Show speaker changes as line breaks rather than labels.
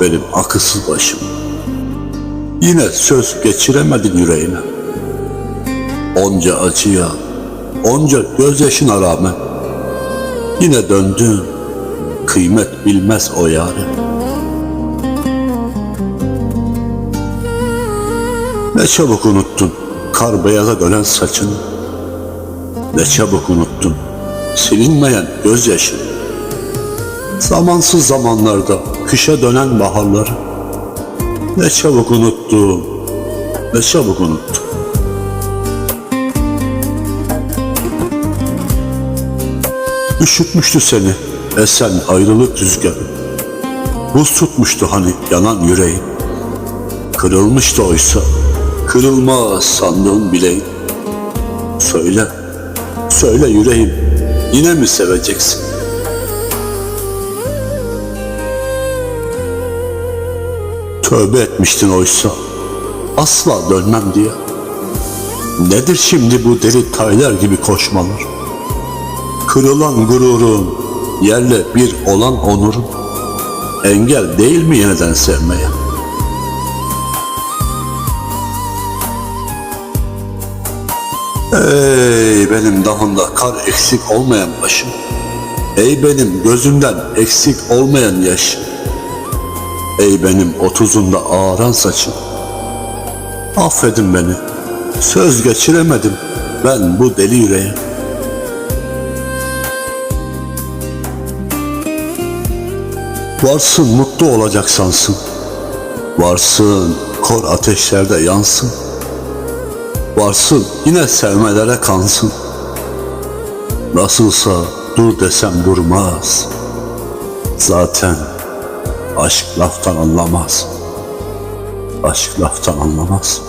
benim akılsız başım. Yine söz geçiremedin yüreğine. Onca acıya, onca gözyaşına rağmen yine döndün. Kıymet bilmez o yâre. Ne çabuk unuttun kar beyaza dönen saçını. Ne çabuk unuttun silinmeyen gözyaşını. Zamansız zamanlarda kışa dönen baharları. Ne çabuk unuttun, ne çabuk unuttun. Üşütmüştü seni esen ayrılık rüzgarı. Buz tutmuştu hani yanan yüreğin. Kırılmıştı oysa, kırılmaz sandığın bileğin. Söyle, söyle yüreğim, yine mi seveceksin? Tövbe etmiştin oysa, asla dönmem diye. Nedir şimdi bu deli taylar gibi koşmalar? Kırılan gururun, yerle bir olan onurun, engel değil mi yeniden sevmeye? Ey benim dahında kar eksik olmayan başım, ey benim gözümden eksik olmayan yaş, ey benim otuzunda ağaran saçım, affedin beni, söz geçiremedim ben bu deli yüreğe. Varsın mutlu olacak. Varsın kor ateşlerde yansın. Varsın yine sevmelere kansın. Nasılsa dur desem durmaz. Zaten aşk laftan anlamaz. Aşk laftan anlamaz.